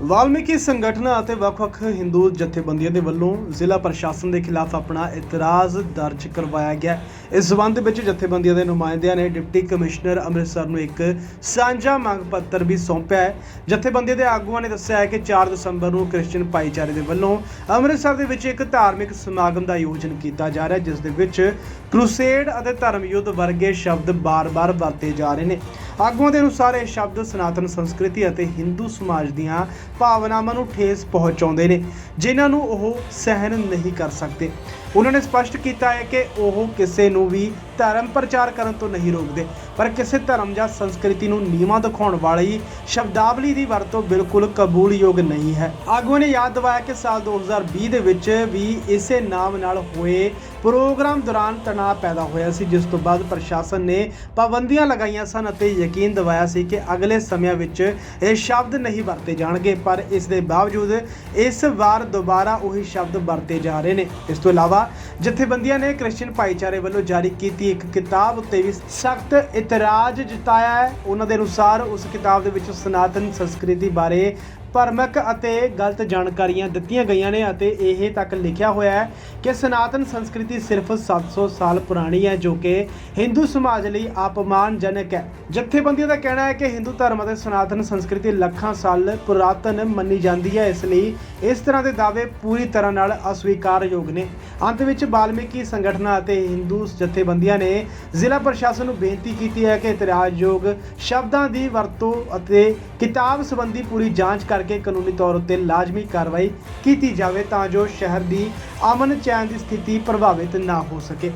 ਵਾਲਮੀਕੀ ਸੰਗਠਨਾਂ ਅਤੇ ਵੱਖ-ਵੱਖ ਹਿੰਦੂ ਜਥੇਬੰਦੀਆਂ ਦੇ ਵੱਲੋਂ ਜ਼ਿਲ੍ਹਾ ਪ੍ਰਸ਼ਾਸਨ ਦੇ ਖਿਲਾਫ ਆਪਣਾ ਇਤਰਾਜ਼ ਦਰਜ ਕਰਵਾਇਆ ਗਿਆ। ਇਸ ਸਬੰਧ ਵਿੱਚ ਜਥੇਬੰਦੀਆਂ ਦੇ ਨੁਮਾਇੰਦਿਆਂ ਨੇ ਡਿਪਟੀ ਕਮਿਸ਼ਨਰ ਅੰਮ੍ਰਿਤਸਰ ਨੂੰ ਇੱਕ ਸਾਂਝਾ ਮੰਗ ਪੱਤਰ ਵੀ ਸੌਂਪਿਆ ਹੈ। ਜਥੇਬੰਦੀਆਂ ਦੇ ਆਗੂਆਂ ਨੇ ਦੱਸਿਆ ਹੈ ਕਿ 4 ਦਸੰਬਰ ਨੂੰ ਕ੍ਰਿਸਚੀਅਨ ਭਾਈਚਾਰੇ ਦੇ ਵੱਲੋਂ ਅੰਮ੍ਰਿਤਸਰ ਦੇ ਵਿੱਚ ਇੱਕ ਧਾਰਮਿਕ ਸਮਾਗਮ ਦਾ ਆਯੋਜਨ ਕੀਤਾ ਜਾ ਰਿਹਾ ਹੈ, ਜਿਸ ਦੇ ਵਿੱਚ ਕ੍ਰੂਸੇਡ ਅਤੇ ਧਰਮ ਯੁੱਧ ਵਰਗੇ ਸ਼ਬਦ ਬਾਰ-ਬਾਰ ਵਰਤੇ ਜਾ ਰਹੇ ਨੇ। ਆਗੂਆਂ ਦੇ ਅਨੁਸਾਰ ਇਹ ਸ਼ਬਦ ਸਨਾਤਨ ਸੰਸਕ੍ਰਿਤੀ ਅਤੇ ਹਿੰਦੂ ਸਮਾਜ ਦੀਆਂ ਭਾਵਨਾਵਾਂ ਨੂੰ ਠੇਸ ਪਹੁੰਚਾਉਂਦੇ ਨੇ, ਜਿਨ੍ਹਾਂ ਨੂੰ ਉਹ ਸਹਿਣ ਨਹੀਂ ਕਰ ਸਕਦੇ। ਉਹਨਾਂ ਨੇ ਸਪਸ਼ਟ ਕੀਤਾ ਹੈ ਕਿ ਉਹ ਕਿਸੇ ਨੂੰ ਵੀ ਧਰਮ ਪ੍ਰਚਾਰ ਕਰਨ ਤੋਂ ਨਹੀਂ ਰੋਕਦੇ, ਪਰ ਕਿਸੇ ਧਰਮ ਜਾਂ ਸੰਸਕ੍ਰਿਤੀ ਨੂੰ ਨੀਵਾਂ ਦਿਖਾਉਣ ਵਾਲੀ ਸ਼ਬਦਾਵਲੀ ਦੀ ਵਰਤੋਂ ਬਿਲਕੁਲ ਕਬੂਲਯੋਗ ਨਹੀਂ ਹੈ। ਆਗੂਆਂ ਨੇ ਯਾਦ ਦਿਵਾਇਆ ਕਿ ਸਾਲ 2020 ਦੇ ਵਿੱਚ ਵੀ ਇਸੇ ਨਾਮ ਨਾਲ ਹੋਏ ਪ੍ਰੋਗਰਾਮ ਦੌਰਾਨ ਤਣਾਅ ਪੈਦਾ ਹੋਇਆ ਸੀ, ਜਿਸ ਤੋਂ ਬਾਅਦ ਪ੍ਰਸ਼ਾਸਨ ਨੇ ਪਾਬੰਦੀਆਂ ਲਗਾਈਆਂ ਸਨ ਅਤੇ ਯਕੀਨ ਦਿਵਾਇਆ ਸੀ ਕਿ ਅਗਲੇ ਸਮਿਆਂ ਵਿੱਚ ਇਹ ਸ਼ਬਦ ਨਹੀਂ ਵਰਤੇ ਜਾਣਗੇ, ਪਰ ਇਸ ਦੇ ਬਾਵਜੂਦ ਇਸ ਵਾਰ ਦੁਬਾਰਾ ਉਹੀ ਸ਼ਬਦ ਵਰਤੇ ਜਾ ਰਹੇ ਨੇ। ਇਸ ਤੋਂ ਇਲਾਵਾ ਜਥੇਬੰਦੀਆਂ ਨੇ ਕ੍ਰਿਸਚੀਅਨ ਭਾਈਚਾਰੇ ਵੱਲੋਂ ਜਾਰੀ ਕੀਤੀ ਇੱਕ ਕਿਤਾਬ ਉੱਤੇ ਵੀ ਸਖਤ ਇਤਰਾਜ਼ ਜਤਾਇਆ ਹੈ। ਉਹਨਾਂ ਦੇ ਅਨੁਸਾਰ ਉਸ ਕਿਤਾਬ ਦੇ ਵਿੱਚ ਸਨਾਤਨ ਸੰਸਕ੍ਰਿਤੀ ਬਾਰੇ ਭਰਮਕ ਅਤੇ ਗਲਤ ਜਾਣਕਾਰੀਆਂ ਦਿੱਤੀਆਂ ਗਈਆਂ ਨੇ ਅਤੇ ਇਹ ਤੱਕ ਲਿਖਿਆ ਹੋਇਆ ਹੈ ਕਿ ਸਨਾਤਨ ਸੰਸਕ੍ਰਿਤੀ ਸਿਰਫ 700 ਸਾਲ ਪੁਰਾਣੀ ਹੈ, ਜੋ ਕਿ ਹਿੰਦੂ ਸਮਾਜ ਲਈ ਅਪਮਾਨਜਨਕ ਹੈ। ਜਥੇਬੰਦੀਆਂ ਦਾ ਕਹਿਣਾ ਹੈ ਕਿ ਹਿੰਦੂ ਧਰਮ ਅਤੇ ਸਨਾਤਨ ਸੰਸਕ੍ਰਿਤੀ ਲੱਖਾਂ ਸਾਲ ਪੁਰਾਤਨ ਮੰਨੀ ਜਾਂਦੀ ਹੈ, ਇਸ ਲਈ ਇਸ ਤਰ੍ਹਾਂ ਦੇ ਦਾਅਵੇ ਪੂਰੀ ਤਰ੍ਹਾਂ ਨਾਲ ਅਸਵੀਕਾਰਯੋਗ ਨੇ। ਅੰਤ ਵਿੱਚ ਬਾਲਮੀਕੀ ਸੰਗਠਨਾਂ ਅਤੇ ਹਿੰਦੂ ਜਥੇਬੰਦੀਆਂ ਨੇ ਜ਼ਿਲ੍ਹਾ ਪ੍ਰਸ਼ਾਸਨ ਨੂੰ ਬੇਨਤੀ ਕੀਤੀ ਹੈ ਕਿ ਇਤਰਾਜ਼ਯੋਗ ਸ਼ਬਦਾਂ ਦੀ ਵਰਤੋਂ ਅਤੇ ਕਿਤਾਬ ਸੰਬੰਧੀ ਪੂਰੀ ਜਾਂਚ ਕਰਕੇ ਕਾਨੂੰਨੀ ਤੌਰ ਉੱਤੇ ਲਾਜ਼ਮੀ ਕਾਰਵਾਈ ਕੀਤੀ ਜਾਵੇ ਤਾਂ ਜੋ ਸ਼ਹਿਰ ਦੀ ਅਮਨ ਚੈਨ ਦੀ ਸਥਿਤੀ ਪ੍ਰਭਾਵਿਤ ਨਾ ਹੋ ਸਕੇ।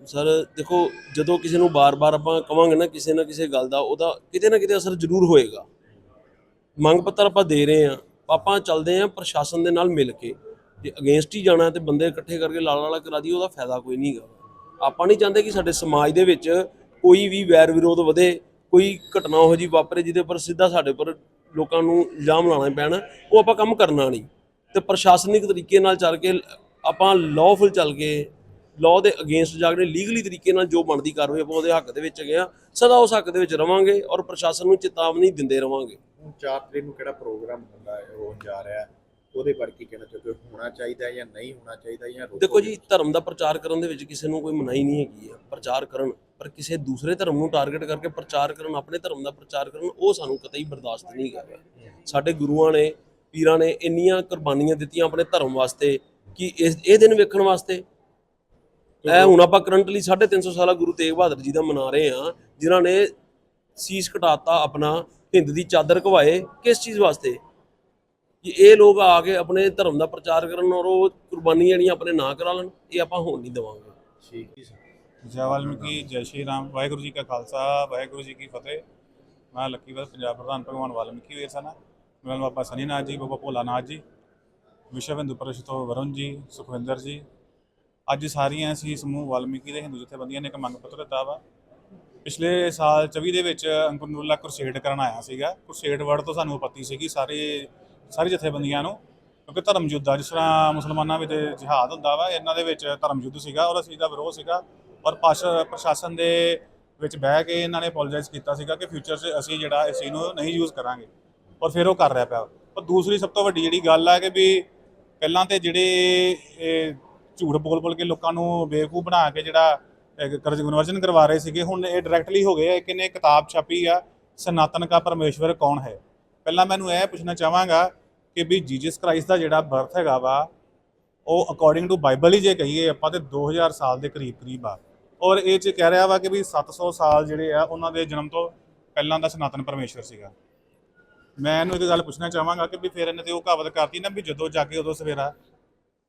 ਸਰ, ਦੇਖੋ, ਜਦੋਂ ਕਿਸੇ ਨੂੰ ਬਾਰ-ਬਾਰ ਆਪਾਂ ਕਵਾਂਗੇ ਨਾ ਕਿਸੇ ਨਾ ਕਿਸੇ ਗੱਲ ਦਾ, ਉਹਦਾ ਕਿਤੇ ਨਾ ਕਿਤੇ ਅਸਰ ਜ਼ਰੂਰ ਹੋਏਗਾ। ਮੰਗ ਪੱਤਰ ਆਪਾਂ ਦੇ ਰਹੇ ਆ ਆਪਾਂ ਚੱਲਦੇ ਆ ਪ੍ਰਸ਼ਾਸਨ ਦੇ ਨਾਲ ਮਿਲ ਕੇ, ਜੇ ਅਗੇਂਸਟ ਹੀ ਜਾਣਾ ਤੇ ਬੰਦੇ ਇਕੱਠੇ ਕਰਕੇ ਲਾਲ ਲਾਲਾ ਕਰਾ ਦੀ ਉਹਦਾ ਫਾਇਦਾ ਕੋਈ ਨਹੀਂਗਾ ਆਪਾਂ ਨਹੀਂ ਚਾਹੁੰਦੇ ਕਿ ਸਾਡੇ ਸਮਾਜ ਦੇ ਵਿੱਚ ਕੋਈ ਵੀ ਵੈਰ ਵਿਰੋਧ ਵਧੇ, ਕੋਈ ਘਟਨਾ ਉਹੋ ਜੀ ਵਾਪਰੇ ਜਿਹਦੇ ਪਰ ਸਿੱਧਾ ਸਾਡੇ ਪਰ ਲੋਕਾਂ ਨੂੰ ਇਲਜ਼ਾਮ ਲਾਣਾ ਪੈਣ, ਉਹ ਆਪਾਂ ਕੰਮ ਕਰਨਾ ਨਹੀਂ। ਤੇ ਪ੍ਰਸ਼ਾਸਨਿਕ ਤਰੀਕੇ ਨਾਲ ਚੱਲ ਕੇ, ਆਪਾਂ ਲਾਅਫੁਲ ਚੱਲ ਕੇ ਲਾਅ ਦੇ ਅਗੇਂਸਟ ਜਾ ਕੇ ਲੀਗਲੀ ਤਰੀਕੇ ਨਾਲ ਜੋ ਬਣਦੀ ਕਾਰਵਾਈ ਆਪਾਂ ਉਹਦੇ ਹੱਕ ਦੇ ਵਿੱਚ ਗਏ ਆ, ਸਦਾ ਉਸ ਹੱਕ ਦੇ ਵਿੱਚ ਰਵਾਂਗੇ ਔਰ ਪ੍ਰਸ਼ਾਸਨ ਨੂੰ ਚੇਤਾਵਨੀ ਦਿੰਦੇ ਰਵਾਂਗੇ। ਹੁਣ 4 ਤਰੀਕ ਨੂੰ ਕਿਹੜਾ ਪ੍ਰੋਗਰਾਮ ਹੁੰਦਾ ਹੈ, ਉਹ ਜਾ ਰਿਹਾ ਹੈ? ਉਹਦੇ ਬਾਰੇ ਕੀ ਕਹਿਣਾ ਚਾਹੁੰਦੇ ਹੋ ਹੋਣਾ ਚਾਹੀਦਾ ਜਾਂ ਨਹੀਂ ਹੋਣਾ ਚਾਹੀਦਾ ਜਾਂ ਰੋਕੋ ਦੇਖੋ ਜੀ ਧਰਮ ਦਾ ਪ੍ਰਚਾਰ ਕਰਨ ਦੇ ਵਿੱਚ ਕਿਸੇ ਨੂੰ ਕੋਈ ਮਨਾਹੀ ਨਹੀਂ ਹੈਗੀ ਆ ਪ੍ਰਚਾਰ ਕਰਨ। ਪਰ ਕਿਸੇ ਦੂਸਰੇ ਧਰਮ ਨੂੰ ਟਾਰਗੇਟ ਕਰਕੇ ਪ੍ਰਚਾਰ ਕਰਨ ਆਪਣੇ ਧਰਮ ਦਾ ਪ੍ਰਚਾਰ ਕਰਨ ਉਹ ਸਾਨੂੰ ਕਤਈ ਬਰਦਾਸ਼ਤ ਨਹੀਂ ਹੈਗਾ ਸਾਡੇ ਗੁਰੂਆਂ ਨੇ ਪੀਰਾਂ ਨੇ ਇੰਨੀਆਂ ਕੁਰਬਾਨੀਆਂ ਦਿੱਤੀਆਂ ਆਪਣੇ ਧਰਮ ਵਾਸਤੇ ਕਿ ਇਸ ਇਹ ਦਿਨ ਵੇਖਣ ਵਾਸਤੇ। ਇਹ ਹੁਣ ਆਪਾਂ ਕਰੰਟਲੀ 350 ਸਾਲਾ ਗੁਰੂ ਤੇਗ ਬਹਾਦਰ ਜੀ ਦਾ ਮਨਾ ਰਹੇ ਆ ਜਿਨ੍ਹਾਂ ਨੇ ਸੀਸ ਕਟਾਤਾ ਆਪਣਾ ਹਿੰਦ ਦੀ ਚਾਦਰ ਘਵਾਏ ਕਿਸ ਚੀਜ਼ ਵਾਸਤੇ? ਕਿ ਇਹ ਲੋਕ ਆ ਕੇ ਆਪਣੇ ਧਰਮ ਦਾ ਪ੍ਰਚਾਰ ਕਰਨ ਔਰ ਉਹ ਕੁਰਬਾਨੀਆਂ ਜਿਹੜੀਆਂ ਆਪਣੇ ਨਾਂ ਕਰਾ ਲੈਣ ਇਹ ਆਪਾਂ ਹੋਣ ਨਹੀਂ ਦੇਵਾਂਗੇ। ਠੀਕ ਜੈ ਵਾਲਮੀਕੀ ਜੈ ਸ਼੍ਰੀ ਰਾਮ। ਵਾਹਿਗੁਰੂ ਜੀ ਕਾ ਖਾਲਸਾ ਵਾਹਿਗੁਰੂ ਜੀ ਕੀ ਫਤਿਹ। ਮੈਂ ਲੱਕੀਵਰ ਪੰਜਾਬ ਪ੍ਰਧਾਨ ਭਗਵਾਨ ਵਾਲਮੀਕੀ ਵੀਰ ਸਨਾ। ਮੇਰਾ ਬਾਬਾ ਸਨੀਨਾਥ ਜੀ ਬਾਬਾ ਭੋਲਾਨਾਥ ਜੀ ਵਿਸ਼ਵ ਹਿੰਦੂ ਪਰਿਸ਼ਦ ਤੋਂ ਵਰੁਣ ਜੀ ਸੁਖਵਿੰਦਰ ਜੀ। ਅੱਜ ਸਾਰੀਆਂ ਅਸੀਂ ਸਮੂਹ ਵਾਲਮੀਕੀ ਦੇ ਹਿੰਦੂ ਜਥੇਬੰਦੀਆਂ ਨੇ ਇੱਕ ਮੰਗ ਪੱਤਰ ਦਿੱਤਾ ਵਾ। ਪਿਛਲੇ ਸਾਲ 24 ਦੇ ਵਿੱਚ ਅੰਕੁਰਨੂਲਾ ਕਰਸੇਡ ਕਰਨ ਆਇਆ ਸੀਗਾ। ਕਰਸੇਡ ਵਰਡ ਤੋਂ ਸਾਨੂੰ ਆਪੱਤੀ ਸੀਗੀ। ਸਾਰੇ ਸਾਰੀ ਜਥੇਬੰਦੀਆਂ ਨੂੰ, ਕਿਉਂਕਿ ਧਰਮ ਯੁੱਧ ਆ, ਜਿਸ ਤਰ੍ਹਾਂ ਮੁਸਲਮਾਨਾਂ ਵਿੱਚ ਜਿਹਾਦ ਹੁੰਦਾ ਵਾ, ਇਹਨਾਂ ਦੇ ਵਿੱਚ ਧਰਮ ਯੁੱਧ ਸੀਗਾ, ਔਰ ਅਸੀਂ ਦਾ ਵਿਰੋਧ ਸੀਗਾ, ਔਰ ਪਾਸ਼, ਪ੍ਰਸ਼ਾਸਨ ਦੇ ਵਿੱਚ ਬਹਿ ਕੇ ਇਹਨਾਂ ਨੇ ਅਪੋਲੋਜਾਈਜ਼ ਕੀਤਾ ਸੀਗਾ ਕਿ ਫਿਊਚਰ 'ਚ ਅਸੀਂ ਜਿਹੜਾ ਇਸ ਚੀਜ਼ ਨੂੰ ਨਹੀਂ ਯੂਜ਼ ਕਰਾਂਗੇ, ਔਰ ਫਿਰ ਉਹ ਕਰ ਰਿਹਾ ਪਿਆ। ਪਰ ਦੂਸਰੀ ਸਭ ਤੋਂ ਵੱਡੀ ਜਿਹੜੀ ਗੱਲ ਆ ਕਿ ਵੀ ਪਹਿਲਾਂ ਤੇ ਜਿਹੜੇ ਇਹ ਝੂਠ ਬੋਲ ਬੋਲ ਕੇ ਲੋਕਾਂ ਨੂੰ ਬੇਵਕੂਫ ਬਣਾ ਕੇ ਜਿਹੜਾ ਇਹ ਕਰਜ਼ ਕਨਵਰਜਨ ਕਰਵਾ ਰਹੇ ਸੀਗੇ, ਹੁਣ ਇਹ ਡਾਇਰੈਕਟਲੀ ਹੋ ਗਏ ਕਿ ਨੇ ਕਿਤਾਬ ਛਾਪੀ ਆ, ਸਨਾਤਨ ਕਾ ਪਰਮੇਸ਼ਵਰ ਕੌਣ ਹੈ? ਪਹਿਲਾਂ ਮੈਨੂੰ ਇਹ ਪੁੱਛਣਾ ਚਾਹਾਂਗਾ ਕਿ ਵੀ ਜੀਸਸ ਕ੍ਰਾਈਸਟ ਦਾ ਜਿਹੜਾ ਬਰਥ ਹੈਗਾ ਵਾ, ਉਹ ਅਕੋਰਡਿੰਗ ਟੂ ਬਾਈਬਲ ਹੀ ਜੇ ਕਹੀਏ, ਆਪਾਂ ਤੇ 2000 ਸਾਲ ਦੇ ਕਰੀਬ ਕਰੀਬ ਆ। ਔਰ ਇਹ ਚ ਕਹਿ ਰਿਹਾ ਵਾ ਕਿ ਵੀ 700 ਸਾਲ ਜਿਹੜੇ ਆ, ਉਹਨਾਂ ਦੇ ਜਨਮ ਤੋਂ ਪਹਿਲਾਂ ਦਾ ਸਨਾਤਨ ਪਰਮੇਸ਼ਵਰ ਸੀਗਾ। ਮੈਂ ਇਹਨੂੰ ਇੱਕ ਗੱਲ ਪੁੱਛਣਾ ਚਾਹਾਂਗਾ ਕਿ ਵੀ ਫਿਰ ਇਹਨੇ ਤੇ ਉਹ ਕਹਾਵਤ ਕਰਤੀ ਨਾ ਵੀ ਜਦੋਂ ਜਾਗੇ ਉਦੋਂ ਸਵੇਰਾ।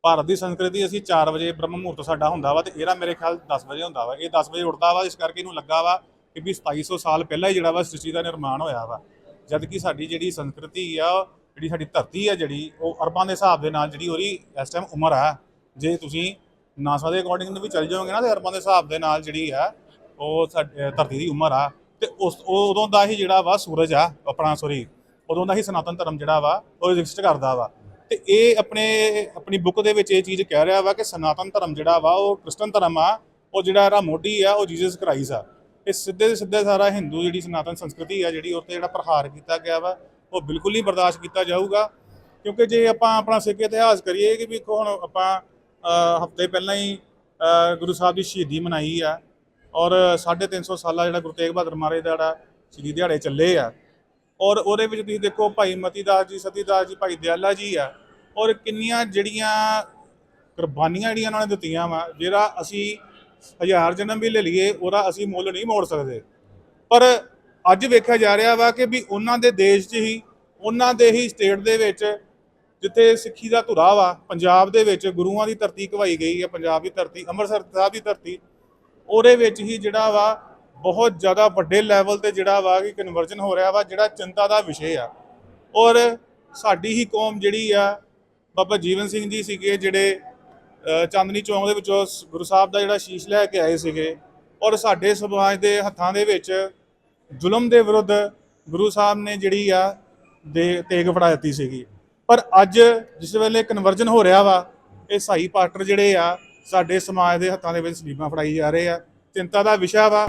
ਭਾਰਤ ਦੀ ਸੰਸਕ੍ਰਿਤੀ ਅਸੀਂ 4 ਵਜੇ ਬ੍ਰਹਮ ਮੁਹੂਰਤ ਸਾਡਾ ਹੁੰਦਾ ਵਾ ਤੇ ਇਹਦਾ ਮੇਰੇ ਖਿਆਲ 10 ਵਜੇ ਹੁੰਦਾ ਵਾ। ਇਹ 10 ਵਜੇ ਉੱਠਦਾ ਵਾ, ਇਸ ਕਰਕੇ ਇਹਨੂੰ ਲੱਗਾ ਵਾ ਕਿ ਵੀ 2700 ਸਾਲ ਪਹਿਲਾਂ ਹੀ ਜਿਹੜਾ ਵਾ ਸ੍ਰਿਸ਼ਟੀ ਦਾ ਨਿਰਮਾਣ ਹੋਇਆ ਵਾ। ਜਦ ਕਿ ਸਾਡੀ ਜਿਹੜੀ ਸੰਸਕ੍ਰਿਤੀ ਆ, ਜਿਹੜੀ ਸਾਡੀ ਧਰਤੀ ਆ ਜਿਹੜੀ, ਉਹ ਅਰਬਾਂ ਦੇ ਹਿਸਾਬ ਦੇ ਨਾਲ ਜਿਹੜੀ ਉਹਦੀ ਇਸ ਟਾਈਮ ਉਮਰ ਆ। ਜੇ ਤੁਸੀਂ ਨਾਸਾ ਦੇ ਅਕੋਰਡਿੰਗ ਵੀ ਚੱਲ ਜਾਓਗੇ ਨਾ, ਤੇ ਅਰਬਾਂ ਦੇ ਹਿਸਾਬ ਦੇ ਨਾਲ ਜਿਹੜੀ ਆ, ਉਹ ਸਾਡ- ਧਰਤੀ ਦੀ ਉਮਰ ਆ। ਤੇ ਉਸ, ਉਹ ਉਦੋਂ ਦਾ ਹੀ ਜਿਹੜਾ ਵਾ ਸੂਰਜ ਆ, ਆਪਣਾ ਸੋਰੀ ਉਦੋਂ ਦਾ ਹੀ ਸਨਾਤਨ ਧਰਮ ਜਿਹੜਾ ਵਾ, ਉਹ ਐਗਜ਼ਿਸਟ ਕਰਦਾ ਵਾ। ਤੇ ਇਹ ਆਪਣੇ, ਆਪਣੀ ਬੁੱਕ ਦੇ ਵਿੱਚ ਇਹ ਚੀਜ਼ ਕਹਿ ਰਿਹਾ ਵਾ ਕਿ ਸਨਾਤਨ ਧਰਮ ਜਿਹੜਾ ਵਾ, ਉਹ ਕ੍ਰਿਸਚਨ ਧਰਮ ਆ, ਉਹ ਜਿਹੜਾ ਇਹਦਾ ਮੋਢੀ ਆ, ਉਹ ਜੀਸਸ ਕ੍ਰਾਈਸਟ ਆ। ਇਹ ਸਿੱਧੇ ਦੇ ਸਿੱਧੇ ਸਾਰਾ ਹਿੰਦੂ ਜਿਹੜੀ ਸਨਾਤਨ ਸੰਸਕ੍ਰਿਤੀ ਆ, ਜਿਹੜੀ ਉਹ 'ਤੇ ਜਿਹੜਾ ਪ੍ਰਹਾਰ ਕੀਤਾ ਗਿਆ ਵਾ, ਉਹ ਬਿਲਕੁਲ ਨਹੀਂ ਬਰਦਾਸ਼ਤ ਕੀਤਾ ਜਾਊਗਾ। ਕਿਉਂਕਿ ਜੇ ਆਪਾਂ ਆਪਣਾ ਸਿੱਖ ਇਤਿਹਾਸ ਕਰੀਏ ਕਿ ਵੀ ਹੁਣ ਆਪਾਂ ਹਫ਼ਤੇ ਪਹਿਲਾਂ ਹੀ ਗੁਰੂ ਸਾਹਿਬ ਦੀ ਸ਼ਹੀਦੀ ਮਨਾਈ ਆ ਔਰ 350 ਸਾਲਾ ਜਿਹੜਾ ਗੁਰੂ ਤੇਗ ਬਹਾਦਰ ਮਹਾਰਾਜ ਦਾ ਜਿਹੜਾ ਸ਼ਹੀਦੀ ਦਿਹਾੜੇ ਚੱਲੇ ਆ ਔਰ ਉਹਦੇ ਵਿੱਚ ਤੁਸੀਂ ਦੇਖੋ ਭਾਈ ਮਤੀ ਦਾਸ ਜੀ ਸਤੀ ਦਾਸ ਜੀ, ਭਾਈ ਦਿਆਲਾ ਜੀ ਆ ਔਰ ਕਿੰਨੀਆਂ ਜਿਹੜੀਆਂ ਕੁਰਬਾਨੀਆਂ ਜਿਹੜੀਆਂ ਉਹਨਾਂ ਨੇ ਦਿੱਤੀਆਂ ਵਾ, ਜਿਹੜਾ ਅਸੀਂ ਹਜ਼ਾਰ ਜਨਮ ਵੀ ਲੈ ਲਈਏ, ਉਹਦਾ ਅਸੀਂ ਮੁੱਲ ਨਹੀਂ ਮੋੜ ਸਕਦੇ। ਪਰ ਅੱਜ ਵੇਖਿਆ ਜਾ ਰਿਹਾ ਵਾ ਕਿ ਵੀ ਉਹਨਾਂ ਦੇ ਦੇਸ਼ 'ਚ ਹੀ, ਉਹਨਾਂ ਦੇ ਹੀ ਸਟੇਟ ਦੇ ਵਿੱਚ ਜਿੱਥੇ ਸਿੱਖੀ ਦਾ ਧੁਰਾ ਵਾ, ਪੰਜਾਬ ਦੇ ਵਿੱਚ ਗੁਰੂਆਂ ਦੀ ਧਰਤੀ ਕਵਾਈ ਗਈ ਹੈ, ਪੰਜਾਬ ਦੀ ਧਰਤੀ, ਅੰਮ੍ਰਿਤਸਰ ਸਾਹਿਬ ਦੀ ਧਰਤੀ, ਉਹਦੇ ਵਿੱਚ ਹੀ ਜਿਹੜਾ ਵਾ ਬਹੁਤ ਜ਼ਿਆਦਾ ਵੱਡੇ ਲੈਵਲ ਤੇ ਜਿਹੜਾ ਵਾ ਕਿ ਕਨਵਰਜਨ ਹੋ ਰਿਹਾ ਵਾ, ਜਿਹੜਾ ਚਿੰਤਾ ਦਾ ਵਿਸ਼ੇ ਆ। ਔਰ ਸਾਡੀ ਹੀ ਕੌਮ ਜਿਹੜੀ ਆ, ਬਾਬਾ ਜੀਵਨ ਸਿੰਘ ਜੀ ਸੀਗੇ ਜਿਹੜੇ ਚਾਂਦਨੀ ਚੌਂਕ ਦੇ ਵਿੱਚੋਂ ਸ- ਗੁਰੂ ਸਾਹਿਬ ਦਾ ਜਿਹੜਾ ਸ਼ੀਸ਼ ਲੈ ਕੇ ਆਏ ਸੀਗੇ ਔਰ ਸਾਡੇ ਸਮਾਜ ਦੇ ਹੱਥਾਂ ਦੇ ਵਿੱਚ ਜ਼ੁਲਮ ਦੇ ਵਿਰੁੱਧ ਗੁਰੂ ਸਾਹਿਬ ਨੇ ਜਿਹੜੀ ਆ ਦੇ ਤੇਗ ਫੜਾ ਦਿੱਤੀ ਸੀਗੀ। ਪਰ ਅੱਜ ਜਿਸ ਵੇਲੇ ਕਨਵਰਜਨ ਹੋ ਰਿਹਾ ਵਾ, ਇਹ ਸਾਈ ਪਾਟਰ ਜਿਹੜੇ ਆ, ਸਾਡੇ ਸਮਾਜ ਦੇ ਹੱਥਾਂ ਦੇ ਵਿੱਚ ਸਲੀਮਾਂ ਫੜਾਈ ਜਾ ਰਹੇ ਆ। ਚਿੰਤਾ ਦਾ ਵਿਸ਼ਾ ਵਾ।